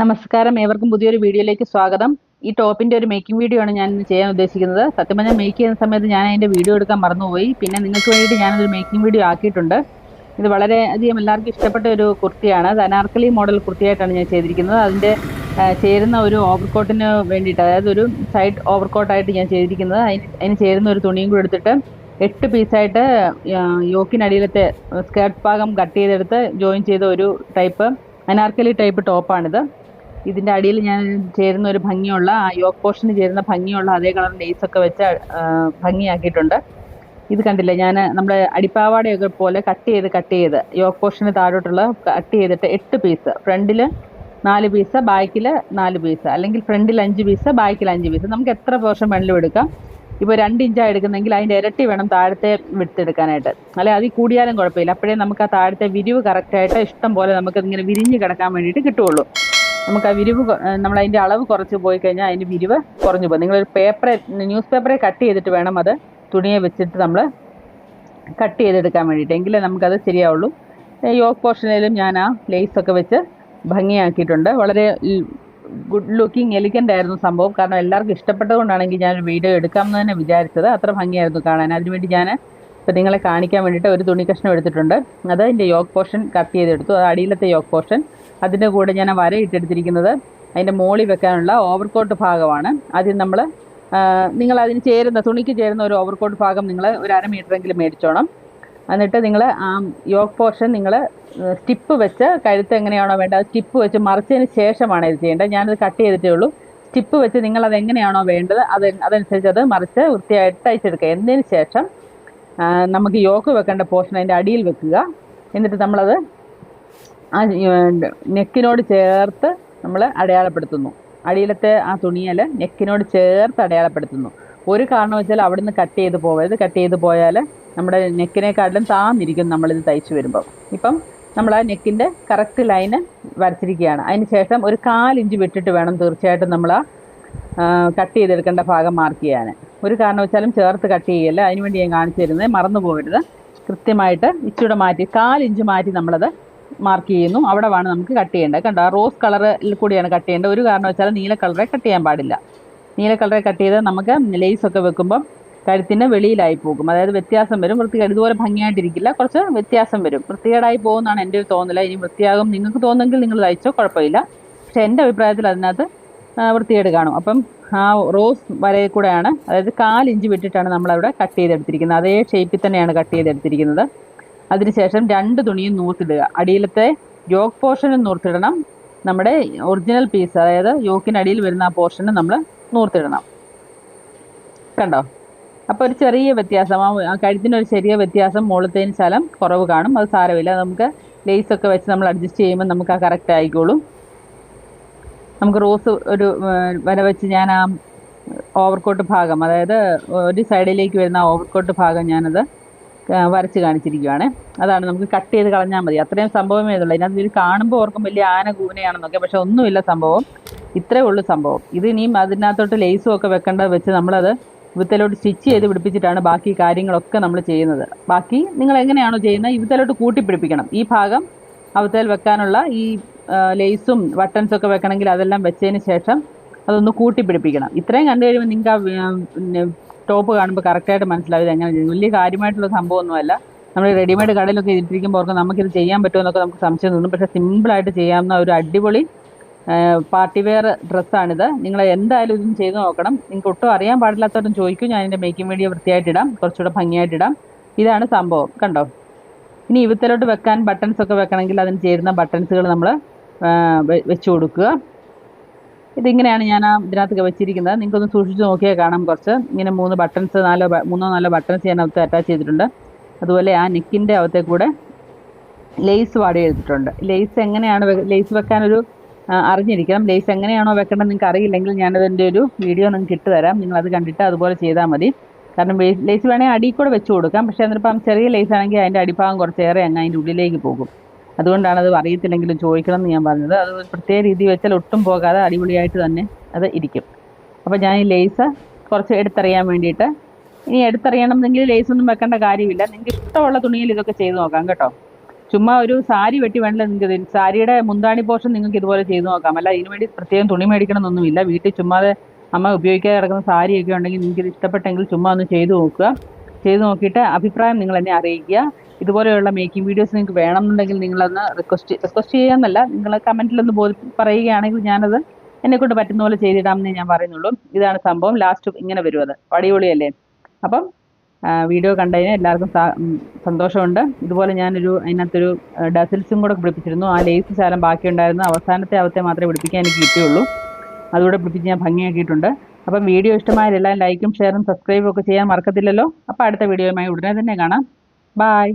നമസ്കാരം. ഏവർക്കും പുതിയൊരു വീഡിയോയിലേക്ക് സ്വാഗതം. ഈ ടോപ്പിന്റെ ഒരു മേക്കിംഗ് വീഡിയോ ആണ് ഞാൻ ഇന്ന് ചെയ്യാൻ ഉദ്ദേശിക്കുന്നത്. സത്യം പറഞ്ഞാൽ മേക്ക് ചെയ്യുന്ന സമയത്ത് ഞാൻ അതിന്റെ വീഡിയോ എടുക്കാൻ മറന്നുപോയി. പിന്നെ നിങ്ങൾക്ക് വേണ്ടിയിട്ട് ഞാനൊരു മേക്കിംഗ് വീഡിയോ ആക്കിയിട്ടുണ്ട്. ഇത് വളരെ അധികം എല്ലാവർക്കും ഇഷ്ടപ്പെട്ട ഒരു കുർത്തിയാണ്. അത് അനാർക്കലി മോഡൽ കുർത്തിയായിട്ടാണ് ഞാൻ ചെയ്തിരിക്കുന്നത്. അതിന്റെ ചേരുന്ന ഒരു ഓവർകോട്ടിന് വേണ്ടിയിട്ട് അതായത് ഒരു സൈഡ് ഓവർകോട്ടായിട്ട് ഞാൻ ചെയ്തിരിക്കുന്നത്. അതിന് അതിന് ചേരുന്ന ഒരു തുണിയും കൂടെ എടുത്തിട്ട് എട്ട് പീസായിട്ട് യോക്കിനടിയിലത്തെ സ്കേർട്ട് ഭാഗം കട്ട് ചെയ്തെടുത്ത് ജോയിൻ ചെയ്ത ഒരു ടൈപ്പ് അനാർക്കലി ടൈപ്പ് ടോപ്പാണിത്. ഇതിന്റെ അടിയിൽ ഞാൻ ചേരുന്ന ഒരു ഭംഗിയുള്ള ആ യോക്ക് പോർഷന് ചേരുന്ന ഭംഗിയുള്ള അതേ കളർ ലേസ് ഒക്കെ വെച്ച് ഭംഗിയാക്കിയിട്ടുണ്ട്. ഇത് കണ്ടില്ലേ ഞാൻ നമ്മുടെ അടിപ്പാവാടയൊക്കെ പോലെ കട്ട് ചെയ്ത് കട്ട് ചെയ്ത് യോക്ക് പോർഷന് താഴോട്ടുള്ള കട്ട് ചെയ്തിട്ട് എട്ട് പീസ് ഫ്രണ്ടിൽ നാല് പീസ് ബാക്കിൽ നാല് പീസ് അല്ലെങ്കിൽ ഫ്രണ്ടിൽ അഞ്ച് പീസ് ബാക്കിൽ അഞ്ച് പീസ്. നമുക്ക് എത്ര പോർഷൻ വേണമെങ്കിലും എടുക്കാം. ഇപ്പോൾ രണ്ട് ഇഞ്ചാണ് എടുക്കുന്നെങ്കിൽ അതിന്റെ ഇരട്ടി വേണം താഴത്തെ വിടുത്തെടുക്കാനായിട്ട് അല്ലെ അതിൽ കൂടിയാലും കുഴപ്പമില്ല. അപ്പോഴേ നമുക്ക് ആ താഴത്തെ വിരിവ് കറക്റ്റായിട്ട് ഇഷ്ടം പോലെ നമുക്ക് ഇങ്ങനെ വിരിഞ്ഞ് കിടക്കാൻ വേണ്ടിയിട്ട് കിട്ടുള്ളൂ നമുക്ക് ആ വിരിവ് നമ്മൾ അതിന്റെ അളവ് കുറച്ച് പോയി കഴിഞ്ഞാൽ അതിന്റെ വിരിവ് കുറഞ്ഞു പോകും. നിങ്ങളൊരു പേപ്പറെ ന്യൂസ് പേപ്പറെ കട്ട് ചെയ്തിട്ട് വേണം അത് തുണിയെ വെച്ചിട്ട് നമ്മൾ കട്ട് ചെയ്തെടുക്കാൻ വേണ്ടിയിട്ട്. എങ്കിലേ നമുക്കത് ശരിയാവുള്ളൂ. യോക്ക് പോർഷനിലും ഞാൻ ആ ലേസൊക്കെ വെച്ച് ഭംഗിയാക്കിയിട്ടുണ്ട്. വളരെ ഗുഡ് ലുക്കിംഗ് എലിഗന്റ് ആയിരുന്നു സംഭവം. കാരണം എല്ലാവർക്കും ഇഷ്ടപ്പെട്ടതുകൊണ്ടാണെങ്കിൽ ഞാനൊരു വീഡിയോ എടുക്കാമെന്ന് തന്നെ വിചാരിച്ചത്. അത്ര ഭംഗിയായിരുന്നു കാണാൻ. അതിനുവേണ്ടി ഞാൻ ഇപ്പോൾ നിങ്ങളെ കാണിക്കാൻ വേണ്ടിയിട്ട് ഒരു തുണി കഷ്ണം എടുത്തിട്ടുണ്ട്. അത് അതിന്റെ യോക്ക് പോർഷൻ കട്ട് ചെയ്തെടുത്തു. അത് അടിയിലത്തെ യോക്ക് പോർഷൻ അതിന്റെ കൂടെ ഞാൻ വര ഇട്ടെടുത്തിരിക്കുന്നത് അതിന്റെ മോളി വെക്കാനുള്ള ഓവർകോട്ട് ഭാഗമാണ്. ആദ്യം നമ്മൾ നിങ്ങൾ അതിന് ചേരുന്ന തുണിക്ക് ചേരുന്ന ഒരു ഓവർകോട്ട് ഭാഗം നിങ്ങൾ ഒരു അര മീറ്ററെങ്കിലും മേടിച്ചോണം. എന്നിട്ട് നിങ്ങൾ ആ യോക്ക് പോർഷൻ നിങ്ങൾ സ്റ്റിപ്പ് വെച്ച് കഴുത്ത് എങ്ങനെയാണോ വേണ്ടത് സ്റ്റിപ്പ് വെച്ച് മറിച്ചതിന് ശേഷമാണ് ഇത് ചെയ്യേണ്ടത്. ഞാനത് കട്ട് ചെയ്തിട്ടേ ഉള്ളൂ. സ്റ്റിപ്പ് വെച്ച് നിങ്ങൾ അത് എങ്ങനെയാണോ വേണ്ടത് അത് അതനുസരിച്ച് അത് മറിച്ച് വൃത്തിയായിട്ട് തയ്ച്ചെടുക്കുക എന്നതിന് ശേഷം നമുക്ക് യോക്ക് വെക്കേണ്ട പോർഷൻ അതിന്റെ അടിയിൽ വെക്കുക. എന്നിട്ട് നമ്മളത് ആ നെക്കിനോട് ചേർത്ത് നമ്മൾ അടയാളപ്പെടുത്തുന്നു. അടിയിലത്തെ ആ തുണിയൽ നെക്കിനോട് ചേർത്ത് അടയാളപ്പെടുത്തുന്നു. ഒരു കാരണം വെച്ചാൽ അവിടുന്ന് കട്ട് ചെയ്ത് പോകരുത് കട്ട് ചെയ്ത് പോയാൽ നമ്മുടെ നെക്കിനെക്കാട്ടിലും താന്നിരിക്കും നമ്മളിത് തയ്ച്ചു വരുമ്പോൾ ഇപ്പം നമ്മൾ ആ നെക്കിന്റെ കറക്റ്റ് ലൈന് വരച്ചിരിക്കുകയാണ്. അതിന് ശേഷം ഒരു കാലിഞ്ച് വിട്ടിട്ട് വേണം തീർച്ചയായിട്ടും നമ്മൾ ആ കട്ട് ചെയ്തെടുക്കേണ്ട ഭാഗം മാർക്ക് ചെയ്യാൻ ഒരു കാരണവശാലും ചേർത്ത് കട്ട് ചെയ്യല്ല. അതിനുവേണ്ടി ഞാൻ കാണിച്ചു തരുന്നത് മറന്നു പോകരുത് കൃത്യമായിട്ട് ഇച്ചിരി മാറ്റി കാലിഞ്ച് മാറ്റി നമ്മളത് മാർക്ക് ചെയ്യുന്നു. അവിടെ വേണം നമുക്ക് കട്ട് ചെയ്യേണ്ടത്. കണ്ടോ റോസ് കളറിൽ കൂടിയാണ് കട്ട് ചെയ്യേണ്ടത്. ഒരു കാരണം വെച്ചാൽ നീല കളറെ കട്ട് ചെയ്യാൻ പാടില്ല. നീല കളറെ കട്ട് ചെയ്ത് നമുക്ക് ലേസ് ഒക്കെ വെക്കുമ്പം കഴുത്തിന് വെളിയിലായി പോകും. അതായത് വ്യത്യാസം വരും. വൃത്തികേട് ഇതുപോലെ ഭംഗിയായിട്ടിരിക്കില്ല. കുറച്ച് വ്യത്യാസം വരും. വൃത്തികേടായി പോകുന്നതാണ് എന്റെ ഒരു തോന്നല. ഇനി വൃത്തിയാകും. നിങ്ങൾക്ക് തോന്നുമെങ്കിൽ നിങ്ങൾ തയ്ച്ചോ കുഴപ്പമില്ല. പക്ഷേ എന്റെ അഭിപ്രായത്തിൽ അതിനകത്ത് വൃത്തികേട് കാണും. അപ്പം ആ റോസ് വരയിൽ കൂടെയാണ് അതായത് കാലിഞ്ച് വിട്ടിട്ടാണ് നമ്മളവിടെ കട്ട് ചെയ്തെടുത്തിരിക്കുന്നത്. അതേ ഷേപ്പിൽ തന്നെയാണ് കട്ട് ചെയ്തെടുത്തിരിക്കുന്നത്. അതിനുശേഷം രണ്ട് തുണിയും നൂർത്തിടുക അടിയിലത്തെ യോക്ക് പോർഷനും നൂർത്തിടണം നമ്മുടെ ഒറിജിനൽ പീസ് അതായത് യോക്കിനടിയിൽ വരുന്ന ആ പോർഷന് നമ്മൾ നൂർത്തിടണം കണ്ടോ? അപ്പോൾ ഒരു ചെറിയ വ്യത്യാസം ആ കഴുത്തിനൊരു ചെറിയ വ്യത്യാസം മുകളിലത്തേന് ശലം കുറവ് കാണും. അത് സാരമില്ല. നമുക്ക് ലേസ് ഒക്കെ വെച്ച് നമ്മൾ അഡ്ജസ്റ്റ് ചെയ്യുമ്പോൾ നമുക്ക് ആ കറക്റ്റ് ആയിക്കോളും. നമുക്ക് റോസ് ഒരു വര വെച്ച് ഞാൻ ആ ഓവർകോട്ട് ഭാഗം അതായത് ഒരു സൈഡിലേക്ക് വരുന്ന ആ ഓവർകോട്ട് ഭാഗം ഞാനത് വരച്ച് കാണിച്ചിരിക്കുകയാണ് അതാണ് നമുക്ക് കട്ട് ചെയ്ത് കളഞ്ഞാൽ മതി. അത്രയും സംഭവമേ ഉള്ളൂ. ഇതിനകത്ത് ഇത് കാണുമ്പോൾ ഓർക്കും വലിയ ആന കൂനയാണെന്നൊക്കെ. പക്ഷെ ഒന്നുമില്ല സംഭവം. ഇത്രേ ഉള്ളൂ സംഭവം. ഇത് ഇനിയും അതിനകത്തോട്ട് ലേസും ഒക്കെ വെക്കേണ്ടത് വെച്ച് നമ്മളത് ഇവത്തിലോട്ട് സ്റ്റിച്ച് ചെയ്ത് പിടിപ്പിച്ചിട്ടാണ് ബാക്കി കാര്യങ്ങളൊക്കെ നമ്മൾ ചെയ്യുന്നത്. ബാക്കി നിങ്ങൾ എങ്ങനെയാണോ ചെയ്യുന്നത് കൂട്ടി കൂട്ടിപ്പിടിപ്പിക്കണം ഈ ഭാഗം അവത്തേൽ വെക്കാനുള്ള ഈ ലേസും ബട്ടൺസും ഒക്കെ വെക്കണമെങ്കിൽ അതെല്ലാം വെച്ചതിന് ശേഷം അതൊന്ന് കൂട്ടിപ്പിടിപ്പിക്കണം ഇത്രയും കണ്ടു കഴിയുമ്പോൾ നിങ്ങൾക്ക് ആ ടോപ്പ് കാണുമ്പോൾ കറക്റ്റായിട്ട് മനസ്സിലാവും എങ്ങനെ വലിയ കാര്യമായിട്ടുള്ള സംഭവമൊന്നുമല്ല. നമ്മൾ റെഡിമെയ്ഡ് കടയിലൊക്കെ ഇട്ടിരിക്കുമ്പോൾ ഓർക്കും നമുക്കിത് ചെയ്യാൻ പറ്റുമെന്നൊക്കെ നമുക്ക് സംശയം തോന്നും. പക്ഷേ സിമ്പിളായിട്ട് ചെയ്യാവുന്ന ഒരു അടിപൊളി പാർട്ടി വെയർ ഡ്രസ്സാണിത് നിങ്ങൾ എന്തായാലും ഇതും ചെയ്ത് നോക്കണം. നിങ്ങൾക്ക് ഒട്ടും അറിയാൻ പാടില്ലാത്തവരും ചോദിക്കും. ഞാൻ ഇതിന്റെ മേക്കിംഗ് വീഡിയോ വൃത്തിയായിട്ടിടാം കുറച്ചുകൂടെ ഭംഗിയായിട്ടിടാം ഇതാണ് സംഭവം. കണ്ടോ? ഇനി ഇവത്തിലോട്ട് വെക്കാൻ ബട്ടൺസ് ഒക്കെ വെക്കണമെങ്കിൽ അതിന് ചേരുന്ന ബട്ടൺസുകൾ നമ്മൾ വെച്ച് കൊടുക്കുക. ഇതിങ്ങനെയാണ് ഞാൻ ആ ഇതിനകത്തൊക്കെ വെച്ചിരിക്കുന്നത്. നിങ്ങൾക്കൊന്ന് സൂക്ഷിച്ച് നോക്കിയാൽ കാണാം കുറച്ച്. ഇങ്ങനെ മൂന്ന് ബട്ടൺസ് നാലോ മൂന്നോ നാലോ ബട്ടൺസ് ഞാൻ അകത്ത് അറ്റാച്ച് ചെയ്തിട്ടുണ്ട്. അതുപോലെ ആ നെക്കിന്റെ അകത്തെ കൂടെ ലേസ് വാടി എടുത്തിട്ടുണ്ട്. ലേസ് എങ്ങനെയാണ് ലേസ് വെക്കാനൊരു അറിഞ്ഞിരിക്കണം. ലേസ് എങ്ങനെയാണോ വെക്കേണ്ടത് നിങ്ങൾക്ക് അറിയില്ലെങ്കിൽ ഞാനതിന്റെ ഒരു വീഡിയോ നിങ്ങൾക്ക് ഇട്ട് തരാം. നിങ്ങൾ അത് കണ്ടിട്ട് അതുപോലെ ചെയ്താൽ മതി. കാരണം ലേസ് വേണമെങ്കിൽ അടിയിൽ കൂടെ വെച്ച് കൊടുക്കാം. പക്ഷേ അതിനിപ്പം ചെറിയ ലേസ് ആണെങ്കിൽ അതിന്റെ അടിഭാഗം കുറച്ചേറെ അങ്ങ് അതിന്റെ ഉള്ളിലേക്ക് പോകും. അതുകൊണ്ടാണ് അത് അറിയത്തില്ലെങ്കിലും ചോദിക്കണം എന്ന് ഞാൻ പറഞ്ഞത്. അത് പ്രത്യേക രീതി വെച്ചാൽ ഒട്ടും പോകാതെ അടിപൊളിയായിട്ട് തന്നെ അത് ഇരിക്കും. അപ്പോൾ ഞാൻ ഈ ലേസ് കുറച്ച് എടുത്തറിയാൻ വേണ്ടിയിട്ട് ഇനി എടുത്തറിയണമെന്നെങ്കിൽ ലേസ് ഒന്നും വെക്കേണ്ട കാര്യമില്ല. നിങ്ങൾക്ക് ഇഷ്ടമുള്ള തുണിയിൽ ഇതൊക്കെ ചെയ്ത് നോക്കാം കേട്ടോ. ചുമ്മാ ഒരു സാരി വെട്ടി വേണ്ട നിങ്ങൾക്ക് സാരിയുടെ മുന്താണി പോർഷൻ നിങ്ങൾക്ക് ഇതുപോലെ ചെയ്ത് നോക്കാം. അല്ല ഇതിനു വേണ്ടി പ്രത്യേകം തുണി മേടിക്കണമെന്നൊന്നുമില്ല. വീട്ടിൽ ചുമ്മാതെ അമ്മ ഉപയോഗിക്കാതെ കിടക്കുന്ന സാരിയൊക്കെ ഉണ്ടെങ്കിൽ നിങ്ങൾക്ക് ഇത് ഇഷ്ടപ്പെട്ടെങ്കിൽ ചുമ്മാ ഒന്ന് ചെയ്ത് നോക്കുക. ചെയ്ത് നോക്കിയിട്ട് അഭിപ്രായം നിങ്ങൾ എന്നെ അറിയിക്കുക. ഇതുപോലെയുള്ള മേക്കിംഗ് വീഡിയോസ് നിങ്ങൾക്ക് വേണമെന്നുണ്ടെങ്കിൽ നിങ്ങളൊന്ന് റിക്വസ്റ്റ് റിക്വസ്റ്റ് ചെയ്യാമെന്നല്ല നിങ്ങൾ കമന്റിലൊന്ന് ബോധി പറയുകയാണെങ്കിൽ ഞാനത് എന്നെക്കൊണ്ട് പറ്റുന്ന പോലെ ചെയ്തിടാമെന്നേ ഞാൻ പറയുന്നുള്ളൂ. ഇതാണ് സംഭവം. ലാസ്റ്റ് ഇങ്ങനെ വരും അത്. അടിപൊളിയല്ലേ? അപ്പം വീഡിയോ കണ്ടതിന് എല്ലാവർക്കും സന്തോഷമുണ്ട്. ഇതുപോലെ ഞാനൊരു അതിനകത്തൊരു ഡസിൽസും കൂടെ പിടിപ്പിച്ചിരുന്നു. ആ ലേസ് ശാലം ബാക്കിയുണ്ടായിരുന്നു. അവസാനത്തെ അവത്തെ മാത്രമേ പിടിപ്പിക്കാൻ എനിക്ക് കിട്ടിയുള്ളൂ. അതുകൂടെ പിടിപ്പിച്ച് ഞാൻ ഭംഗിയാക്കിയിട്ടുണ്ട്. അപ്പം വീഡിയോ ഇഷ്ടമായാലെല്ലാം ലൈക്കും ഷെയറും സബ്സ്ക്രൈബും ഒക്കെ ചെയ്യാൻ മറക്കത്തില്ലല്ലോ. അപ്പോൾ അടുത്ത വീഡിയോയുമായി ഉടനെ തന്നെ കാണാം. ബായ്